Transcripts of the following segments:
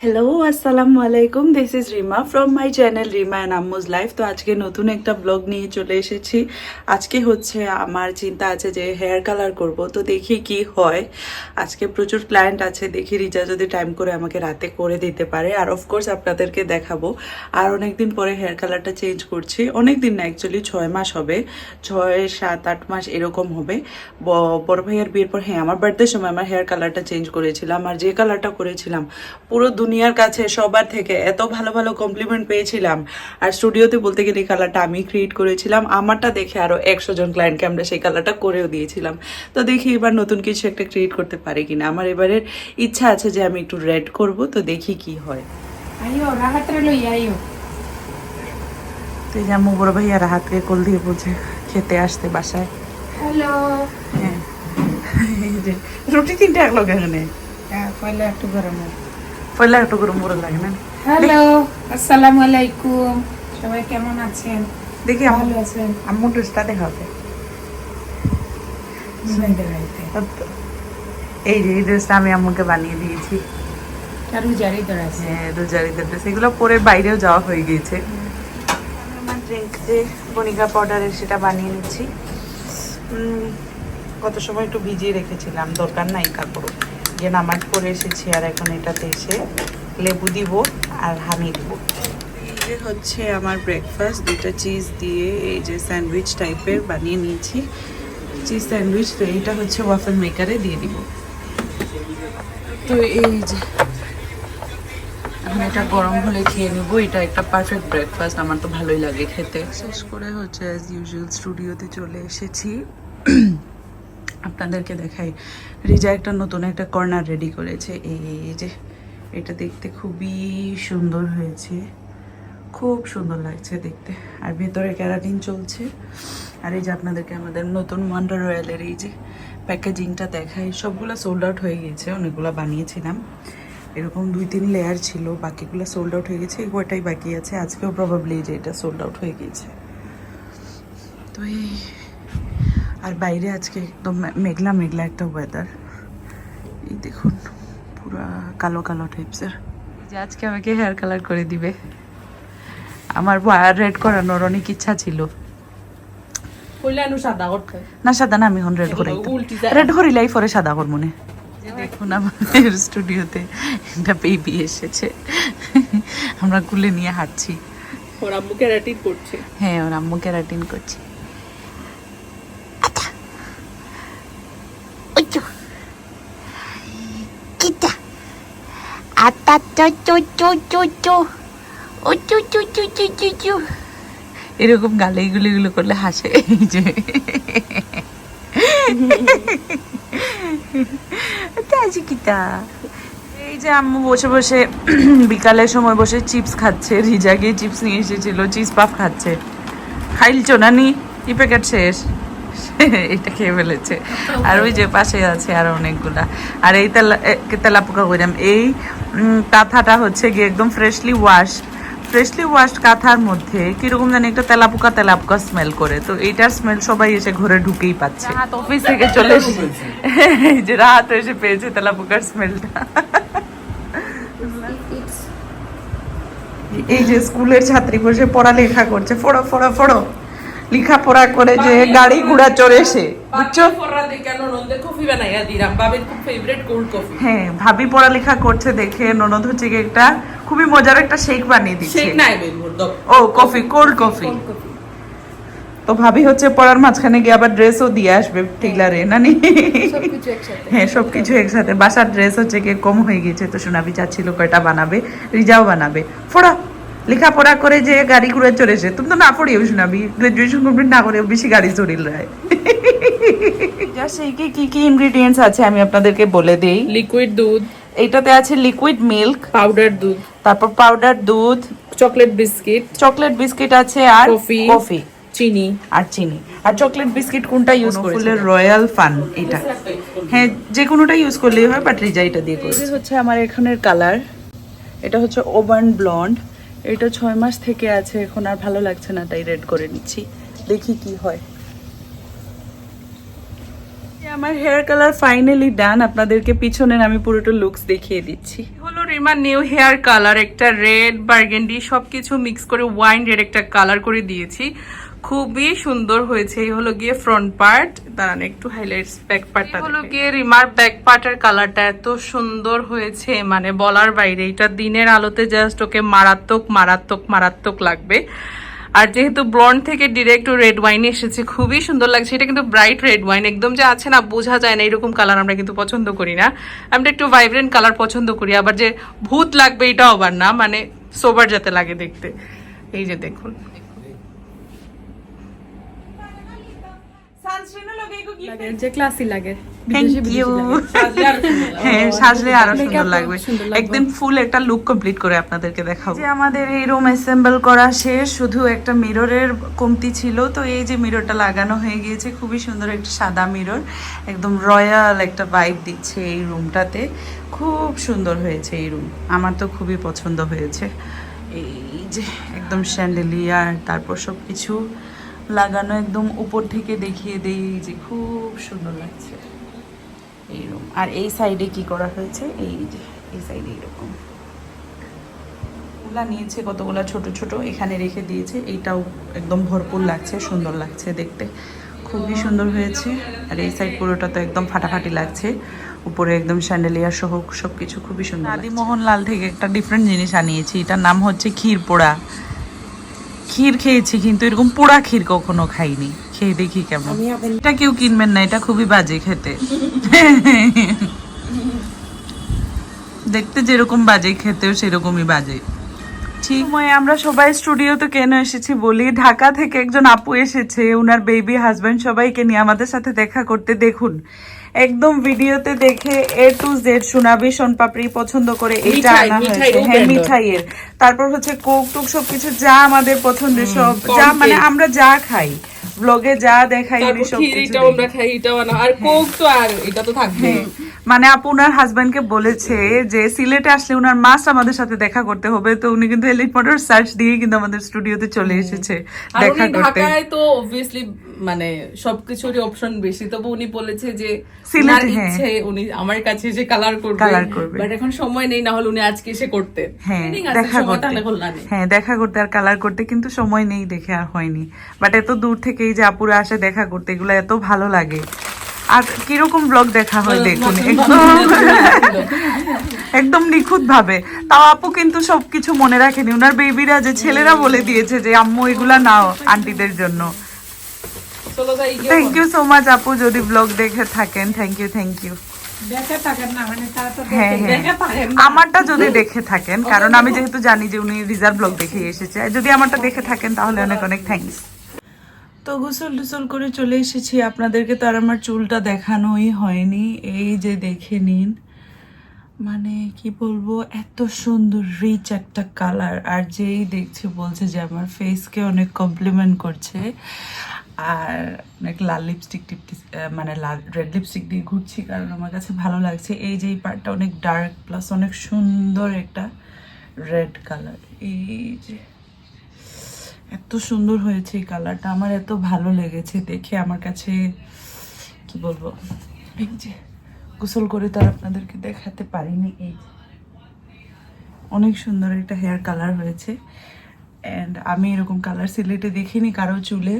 Hello আসসালামু আলাইকুম this is Rima from my channel Rima and Ammu's life তো আজকে নতুন একটা ব্লগ নিয়ে চলে এসেছি। আজকে হচ্ছে আমার চিন্তা আছে যে হেয়ার কালার করব। তো দেখি কি হয়। আজকে প্রচুর ক্লায়েন্ট আছে। দেখি রিজা যদি টাইম করে আমাকে রাতে করে দিতে পারে। আর অফকোর্স আপনাদেরকে দেখাবো। আর অনেক দিন পরে হেয়ার কালারটা চেঞ্জ করছি। অনেক দিন না অ্যাকচুয়ালি ছয় মাস হবে। ছয়, সাত, আট মাস এরকম হবে। বড় ভাইয়ের বিয়ের পর হ্যাঁ আমার বার্থডের সময় আমার হেয়ার কালারটা চেঞ্জ করেছিলাম। আর যে কালারটা করেছিলাম, পুরো দুনিয়ার কাছে সবার থেকে এত ভালো ভালো কমপ্লিমেন্ট পেয়েছিলাম। আর স্টুডিওতে বলতে গেলে এই কালারটা আমি ক্রিয়েট করেছিলাম। আমারটা দেখে আরও একশো জন ক্লায়েন্টকে আমরা সেই কালারটা করেও দিয়েছিলাম। তো দেখি এবার নতুন কিছু একটা ক্রিয়েট করতে পারি কিনা। আমার এবারের ইচ্ছা আছে যে আমি একটু রেড করব। তো দেখি কি হয়। আইও রাহাত্রে লই আইও। তো এই যে বড় কোল দিয়ে বলছে খেতে আসতে বাসায়। হ্যালো। হ্যাঁ। রুটি তিনটে একলো এখানে হ্যাঁ পয়লা একটু গরম হোক। পয়লা একটু গরম গরম লাগে না। হ্যালো আসসালামু আলাইকুম সবাই কেমন আছেন? দেখি ভালো আছেন? আম্মু ড্রেসটা দেখাবে এই যে এই ড্রেসটা আমি আম্মুকে বানিয়ে দিয়েছি। হ্যাঁ রোজারিদের ড্রেস। এগুলো পরে বাইরেও যাওয়া হয়ে গিয়েছে। আমার যে বনিকা পাউডারের সেটা বানিয়ে নিচ্ছি। কত সময় একটু ভিজিয়ে রেখেছিলাম। দরকার নাই কাপড় যে নামাজ পরে এসেছি আর এখন এটাতে এসে লেবু দিব আর হানি দিব। হচ্ছে আমার ব্রেকফাস্ট দুইটা চিজ দিয়ে এই যে স্যান্ডউইচ টাইপের বানিয়ে নিয়েছি। চিজ স্যান্ডউইচ তো এইটা হচ্ছে ওয়াফেল মেকারে দিয়ে দিব। তো এই যে, এখন এটা গরম হলে খেয়ে নেব। এটা একটা পারফেক্ট ব্রেকফাস্ট আমার তো ভালোই লাগে খেতে। শেষ করে হচ্ছে অ্যাজ ইউজুয়াল স্টুডিওতে চলে এসেছি। আপনাদেরকে দেখাই। রিজা একটা নতুন একটা কর্নার রেডি করেছে। এই যে, এটা দেখতে খুবই সুন্দর হয়েছে। খুব সুন্দর লাগছে দেখতে। আর ভেতরে ক্যারাটিন চলছে। আর এই যে আপনাদেরকে আমাদের নতুন ওয়ান্ডার রয়্যালের এই যে প্যাকেজিংটা দেখাই। সবগুলো সোল্ড আউট হয়ে গিয়েছে। অনেকগুলো বানিয়েছিলাম। এরকম দুই, তিন লেয়ার ছিল। বাকিগুলো সোল্ড আউট হয়ে গেছে। এই কয়টাই বাকি আছে? আজকেও প্রবাবলি যে এটা সোল্ড আউট হয়ে গিয়েছে। তো এই আর বাইরে আজকে একদম মেঘলা মেঘলা একটা ওয়েদার এই দেখুন পুরা কালো কালো টাইপসের যে আজকে আমাকে হেয়ার কালার করে দিবে। আমার রেড করানোর অনেক ইচ্ছা ছিল। সাদা না সাদা না আমি এখন রেড করাই। রেড করিলাই পরে সাদা কর মনে দেখুন আমাদের স্টুডিওতে একটা বেবি এসেছে। আমরা কুলে নিয়ে হাঁটছি। ওর আম্মু ক্যারাটিন করছে। হ্যাঁ ওর আম্মু ক্যারাটিন করছে। এরকম গালে এগুলো এগুলো করলে হাসে, এই যে। তাজি কিতা এই যে আম্মু বসে বসে বিকালের সময় বসে চিপস খাচ্ছে, রিজা গিয়ে চিপস নিয়ে এসেছিল, চিপস পাফ খাচ্ছে। খাইলছো নানি? কি প্যাকেট শেষ? এটা খেয়ে ফেলেছে। আর ওই যে পাশে আছে আর অনেকগুলা। আর এই তেলা তেলা পোকা কইরাম, এই কাঁথাটা হচ্ছে গিয়ে একদম ফ্রেশলি ওয়াশ ফ্রেশলি ওয়াশ কাঁথার মধ্যে কীরকম জানি একটা তেলাপোকা তেলাপোকা স্মেল করে। তো এইটার স্মেল সবাই এসে ঘরে ঢুকেই পাচ্ছে। রাত অফিস থেকে চলে এসে যে রাত এসে পেয়েছে তেলাপোকার স্মেলটা এই যে স্কুলের ছাত্রী বসে পড়ালেখা করছে। ফোড়ো ফোড়ো ফোড়ো। লেখাপড়া করে যে গাড়ি ঘোড়া চড়ে এসে বুঝছ? কফি বানাইয়া দিলাম বাবির খুব ফেভারিট কোল্ড কফি হ্যাঁ ভাবি পড়ালেখা করছে দেখে ননদ হচ্ছে একটা খুবই মজার একটা শেক বানিয়ে দিচ্ছে। শেক নাই বের দব ও কফি কোল্ড কফি তো ভাবি হচ্ছে পড়ার মাঝখানে গিয়ে আবার ড্রেসও দিয়ে আসবে টেইলারে না নি? সবকিছু একসাথে। হ্যাঁ সবকিছু একসাথে। বাসার ড্রেস হচ্ছে গিয়ে কম হয়ে গেছে তো সোনাবি চাচ্ছিল কয়টা বানাবে রিজাও বানাবে। ফোড়া লেখাপড়া করে যে গাড়ি ঘুরে চলেছে তুমি তো না পড়িও শোনাবি গ্রাজুয়েশন কমপ্লিট না করে বেশি গাড়ি চড়িল রায়। সেই কি কি কি ইনগ্রেডিয়েন্টস আছে আমি আপনাদেরকে বলে দেই? লিকুইড দুধ। এইটাতে আছে লিকুইড মিল্ক পাউডার দুধ। তারপর পাউডার দুধ চকলেট বিস্কিট চকলেট বিস্কিট আছে আর কফি কফি চিনি আর চিনি আর চকলেট বিস্কিট কোনটা ইউজ করে রয়্যাল ফান এটা। হ্যাঁ যে কোনোটা ইউজ করলেই হয় বাট রিজা এটা দিয়ে করেছে। হচ্ছে আমার এখানের কালার এটা হচ্ছে ওভান ব্লন্ড এটা ছয় মাস থেকে আছে এখন আর ভালো লাগছে না তাই রেড করে নিচ্ছি। দেখি কি হয়। আমার হেয়ার কালার ফাইনালি ডান আপনাদেরকে পিছনের আমি পুরোটা লুকস দেখিয়ে দিচ্ছি। হলো রিমা নিউ হেয়ার কালার একটা রেড বার্গেন্ডি সবকিছু মিক্স করে ওয়াইন রেড একটা কালার করে দিয়েছি। খুবই সুন্দর হয়েছে। এই হলো গিয়ে ফ্রন্ট পার্ট দাঁড়ান একটু হাইলাইটস ব্যাক পার্টটা হলো গিয়ে রিমার ব্যাক পার্টের কালারটা এত সুন্দর হয়েছে। মানে বলার বাইরে এটা দিনের আলোতে জাস্ট ওকে মারাত্মক মারাত্মক মারাত্মক লাগবে। আর যেহেতু ব্লন্ড থেকে ডিরেক্ট রেড ওয়াইন এসেছে, খুবই সুন্দর লাগছে। এটা কিন্তু ব্রাইট রেড ওয়াইন একদম যে আছে না, বোঝা যায় না এরকম কালার আমরা কিন্তু পছন্দ করি না। আমরা একটু ভাইব্রেন্ট কালার পছন্দ করি, আবার যে ভূত লাগবে এটাও আবার না মানে সোবার যাতে লাগে দেখতে। এই যে দেখুন যে ক্লাসি লাগে থ্যাংক ইউ হ্যাঁ সাজলে আরও সুন্দর লাগবে একদিন ফুল একটা লুক কমপ্লিট করে আপনাদেরকে দেখাবো। যে আমাদের এই রুম অ্যাসেম্বল করা শেষ শুধু একটা মিররের কমতি ছিল তো এই যে মিররটা লাগানো হয়ে গিয়েছে খুবই সুন্দর একটা সাদা মিরর একদম রয়্যাল একটা ভাইব দিচ্ছে এই রুমটাতে খুব সুন্দর হয়েছে এই রুম আমার তো খুবই পছন্দ হয়েছে। এই যে একদম স্যান্ডেলিয়ার তারপর সব কিছু লাগানো একদম উপর থেকে দেখিয়ে দেই যে খুব সুন্দর লাগছে। এইরকম আর এই সাইডে কি করা হয়েছে? এই যে, এই সাইডে এরকমগুলা নিয়েছে কতগুলা ছোট ছোট, এখানে রেখে দিয়েছে। এইটাও একদম ভরপুর লাগছে, সুন্দর লাগছে দেখতে। খুবই সুন্দর হয়েছে। আর এই সাইড পুরোটা তো একদম ফাটাফাটি লাগছে। উপরে একদম স্যান্ডেলিয়া সহ সব কিছু খুবই সুন্দর আদি মোহনলাল থেকে একটা ডিফারেন্ট জিনিস আনিয়েছি। এটার নাম হচ্ছে ক্ষীর পোড়া ক্ষীর খেয়েছি কিন্তু এরকম পোড়া ক্ষীর কখনো খাইনি। খেয়ে দেখি কেমন। এটা কেউ কিনবেন না এটা খুবই বাজে খেতে। দেখতে যেরকম বাজে খেতেও সেরকমই বাজে। ঠিক আমরা সবাই স্টুডিওতে কেন এসেছি বলি ঢাকা থেকে একজন আপু এসেছে ওনার বেবি হাজবেন্ড সবাইকে নিয়ে আমাদের সাথে দেখা করতে। দেখুন একদম ভিডিওতে দেখে এ টু জেড সোনাবি সোনপাপড়ি পছন্দ করে এটা আনা হয়েছে। হ্যাঁ। মিঠাইয়ের। তারপর হচ্ছে কোক টুক সবকিছু যা আমাদের পছন্দের সব যা মানে আমরা যা খাই ব্লগে যা দেখাই উনি সব কিছু এটাও আমরা খাই এটাও আনা। আর কোক তো আর এটা তো থাকবে হ্যাঁ, মানে আপু ওনার হাজবেন্ডকে বলেছে যে সিলেটে আসলে ওনার মাস আমাদের সাথে দেখা করতে হবে। তো উনি কিন্তু এলিট মোটর সার্চ দিয়ে কিন্তু আমাদের স্টুডিওতে চলে এসেছে দেখা করতে। ঢাকায় তো অবভিয়াসলি মানে সবকিছুরই অপশন বেশি। তবু উনি বলেছে যে সিলেটে, হ্যাঁ। ইচ্ছে উনি আমার কাছে এসে কালার করবে। Colour করবে। বাট এখন সময় নেই না হলে উনি আজকে এসে হ্যাঁ দেখা করতে। তাহলে করলা নেই। হ্যাঁ দেখা করতে আর কালার করতে কিন্তু সময় নেই দেখে আর হয়নি। বাট এত দূর থেকে এই যে আপুরা আসে দেখা করতে এগুলো এত ভালো লাগে। আর কীরকম ব্লগ দেখা হয় দেখুন একদম একদম নিখুঁত ভাবে তাও আপু কিন্তু সবকিছু মনে রাখেনি। ওনার বেবিরা যে ছেলেরা বলে দিয়েছে যে আম্মু এগুলা নাও আন্টিদের জন্য। চলো থ্যাংক ইউ সো মাচ আপু যদি ব্লগ দেখে থাকেন থ্যাংক ইউ থ্যাংক ইউ দেখা থাকেন না মানে তারা তো হ্যাঁ হ্যাঁ। আমারটা যদি দেখে থাকেন কারণ আমি যেহেতু জানি যে উনি রিজার্ভ ব্লগ দেখে এসেছে। যদি আমারটা দেখে থাকেন তাহলে অনেক অনেক থ্যাঙ্কস তো গোসল টুসল করে চলে এসেছি। আপনাদেরকে তো আর আমার চুলটা দেখানোই হয়নি। এই যে দেখে নিন। মানে কি বলব, এত সুন্দর রিচ একটা কালার আর যেই দেখছে, বলছে যে আমার ফেসকে অনেক কমপ্লিমেন্ট করছে। আর অনেক লাল লিপস্টিক টিপটি মানে লাল রেড লিপস্টিক দিয়ে ঘুরছি কারণ আমার কাছে ভালো লাগছে। এই যে এই পার্টটা অনেক ডার্ক প্লাস অনেক সুন্দর একটা রেড কালার এই যে এত সুন্দর হয়েছে এই কালারটা, আমার এত ভালো লেগেছে দেখে, আমার কাছে, কি বলব, এই যে গোসল করে তো আপনাদেরকে দেখাতে পারিনি, এই অনেক সুন্দর একটা হেয়ার কালার হয়েছে অ্যান্ড আমি এরকম কালার সিলেটে দেখিনি কারও চুলে।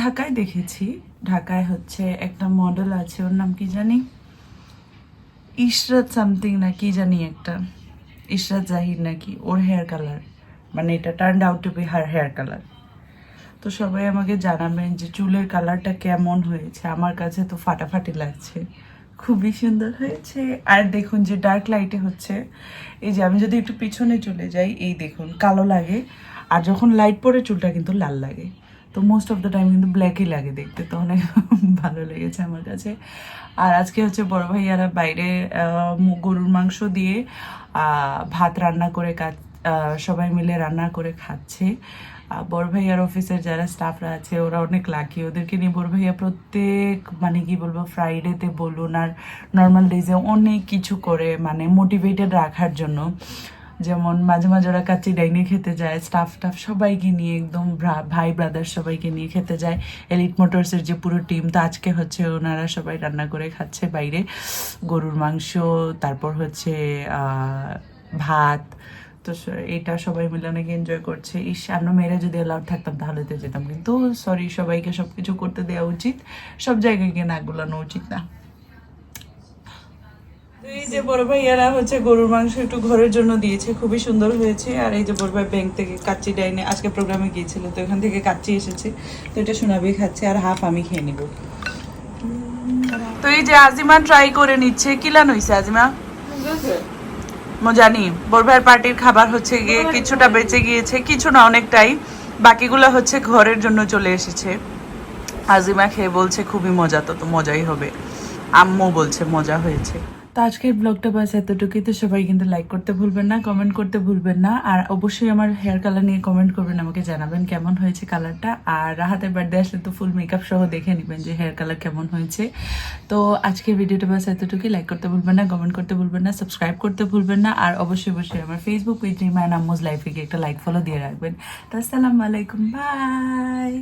ঢাকায় দেখেছি, ঢাকায় হচ্ছে একটা মডেল আছে, ওর নাম কি জানি? ইশরাত সামথিং না, কি জানি একটা, ইশরাত জাহির নাকি, ওর হেয়ার কালার। মানে এটা turn out to be her hair colour তো সবাই আমাকে জানাবেন যে চুলের কালারটা কেমন হয়েছে। আমার কাছে তো ফাটাফাটি লাগছে। খুবই সুন্দর হয়েছে। আর দেখুন যে ডার্ক লাইটে হচ্ছে, এই যে আমি যদি একটু পিছনে চলে যাই, এই দেখুন, কালো লাগে। আর যখন লাইট পড়ে, চুলটা কিন্তু লাল লাগে। তো মোস্ট অফ দ্য টাইম কিন্তু ব্ল্যাকই লাগে দেখতে। তো অনেক ভালো লেগেছে আমার কাছে। আর আজকে হচ্ছে বড় ভাইয়ারা বাইরে গরুর মাংস দিয়ে ভাত রান্না করে কাজ সবাই মিলে রান্না করে খাচ্ছে। বড় ভাইয়ার অফিসের যারা স্টাফরা আছে, ওরা অনেক লাকি ওদেরকে নিয়ে বড় ভাইয়া প্রত্যেক মানে কি বলব ফ্রাইডেতে বলুন আর নর্মাল ডেজে অনেক কিছু করে মানে মোটিভেটেড রাখার জন্য। যেমন মাঝে মাঝে ওরা কাচ্চি ডাইনে খেতে যায় স্টাফ টাফ সবাইকে নিয়ে একদম ভাই ব্রাদার সবাইকে নিয়ে খেতে যায়। এলিট মোটরসের যে পুরো টিম তো আজকে হচ্ছে ওনারা সবাই রান্না করে খাচ্ছে বাইরে। গরুর মাংস, তারপর হচ্ছে ভাত তো এটা সবাই মিলে অনেক এনজয় করছে। ইস আমরা মেয়েরা যদি অ্যালাউড থাকতাম তাহলে তো যেতাম। কিন্তু সরি সবাইকে সবকিছু করতে দেওয়া উচিত। সব জায়গায় গিয়ে নাক গুলানো উচিত না। এই যে বড় ভাইয়ারা হচ্ছে গরুর মাংস একটু ঘরের জন্য দিয়েছে খুবই সুন্দর হয়েছে। আর এই যে বড় ভাই ব্যাংক থেকে কাচ্চি ডাইনে আজকে প্রোগ্রামে গিয়েছিল তো এখান থেকে কাচ্চি এসেছে। তো এটা সোনাবি খাচ্ছে আর হাফ আমি খেয়ে নিব। তো এই যে আজিমা ট্রাই করে নিচ্ছে কিলান হইছে আজিমা? জানি। বোরভাইয়ের ভাইয়ের পার্টির খাবার হচ্ছে গিয়ে কিছুটা বেঁচে গিয়েছে কিছু না অনেকটাই। বাকিগুলো হচ্ছে ঘরের জন্য চলে এসেছে। আজিমা খেয়ে বলছে খুবই মজা তো তো মজাই হবে। আম্মু বলছে মজা হয়েছে। তো আজকের ব্লগটা বাস এতটুকুই। তো সবাই কিন্তু লাইক করতে ভুলবেন না কমেন্ট করতে ভুলবেন না। আর অবশ্যই আমার হেয়ার কালার নিয়ে কমেন্ট করবেন, আমাকে জানাবেন কেমন হয়েছে কালারটা আর রাহাতের বার্থডে আসলে তো ফুল মেকআপ সহ দেখে নেবেন যে হেয়ার কালার কেমন হয়েছে। তো আজকের ভিডিওটা বাস এতটুকুই। লাইক করতে ভুলবেন না কমেন্ট করতে ভুলবেন না সাবস্ক্রাইব করতে ভুলবেন না। আর অবশ্যই অবশ্যই আমার ফেসবুক পেজ রিমায় নাম্মুজ লাইফে গিয়ে একটা লাইক ফলো দিয়ে রাখবেন। তো আসসালামু আলাইকুম বাই